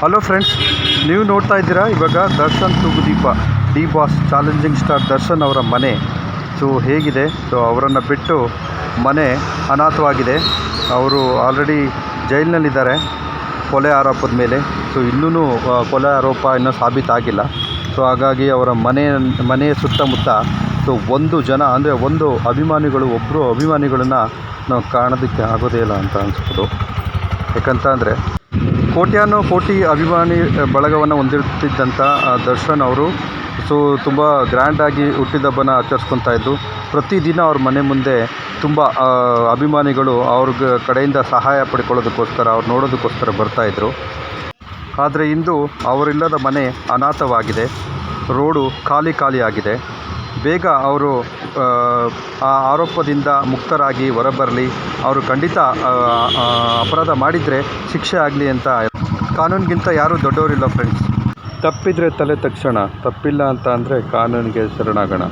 Hello friends ನೀವು ನೋಡ್ತಾ ಇದ್ದೀರಾ ಇವಾಗ Darshan Thoogudeepa D boss challenging star Darshan ಅವರ ಮನೆ. ಸೊ ಹೇಗಿದೆ? ಸೊ ಅವರನ್ನು ಬಿಟ್ಟು ಮನೆ ಅನಾಥವಾಗಿದೆ. ಅವರು ಆಲ್ರೆಡಿ ಜೈಲಿನಲ್ಲಿದ್ದಾರೆ, ಕೊಲೆ ಆರೋಪದ ಮೇಲೆ. ಸೊ ಇನ್ನೂ ಕೊಲೆ ಆರೋಪ ಇನ್ನೂ ಸಾಬೀತಾಗಿಲ್ಲ. ಸೊ ಹಾಗಾಗಿ ಅವರ ಮನೆ ಮನೆಯ ಸುತ್ತಮುತ್ತ ಸೊ ಒಂದು ಜನ, ಅಂದರೆ ಒಂದು ಅಭಿಮಾನಿಗಳು ಒಬ್ಬರು ಅಭಿಮಾನಿಗಳನ್ನು ನಾವು ಕಾಣೋದಕ್ಕೆ ಆಗೋದೇ ಇಲ್ಲ ಅಂತ ಅನಿಸ್ಬೋದು. ಯಾಕಂತ ಅಂದರೆ ಕೋಟ್ಯಾನು ಕೋಟಿ ಅಭಿಮಾನಿ ಬಳಗವನ್ನು ಹೊಂದಿರುತ್ತಿದ್ದಂಥ ದರ್ಶನ್ ಅವರು ಸೊ ತುಂಬ ಗ್ರ್ಯಾಂಡಾಗಿ ಹುಟ್ಟಿದಬ್ಬನ ಆಚರಿಸ್ಕೊತಾ ಇದ್ದರು ಪ್ರತಿದಿನ ಅವ್ರ ಮನೆ ಮುಂದೆ ತುಂಬ ಅಭಿಮಾನಿಗಳು ಅವ್ರ ಕಡೆಯಿಂದ ಸಹಾಯ ಪಡ್ಕೊಳ್ಳೋದಕ್ಕೋಸ್ಕರ, ಅವ್ರು ನೋಡೋದಕ್ಕೋಸ್ಕರ ಬರ್ತಾಯಿದ್ರು ಆದರೆ ಇಂದು ಅವರಿಲ್ಲದ ಮನೆ ಅನಾಥವಾಗಿದೆ. ರೋಡು ಖಾಲಿ ಖಾಲಿಯಾಗಿದೆ ಬೇಗ ಅವರು ಆ, ಆರೋಪದಿಂದ ಮುಕ್ತರಾಗಿ ಹೊರಬರಲಿ. ಅವರು ಖಂಡಿತ ಅಪರಾಧ ಮಾಡಿದರೆ ಶಿಕ್ಷೆ ಆಗಲಿ ಅಂತ ಕಾನೂನಿಗಿಂತ ಯಾರೂ ದೊಡ್ಡವರಿಲ್ಲ ಫ್ರೆಂಡ್ಸ್ ತಪ್ಪಿದರೆ ತಲೆ ತಕ್ಷಣ ತಪ್ಪಿಲ್ಲ ಅಂತ ಅಂದರೆ ಕಾನೂನಿಗೆ ಶರಣಾಗೋಣ.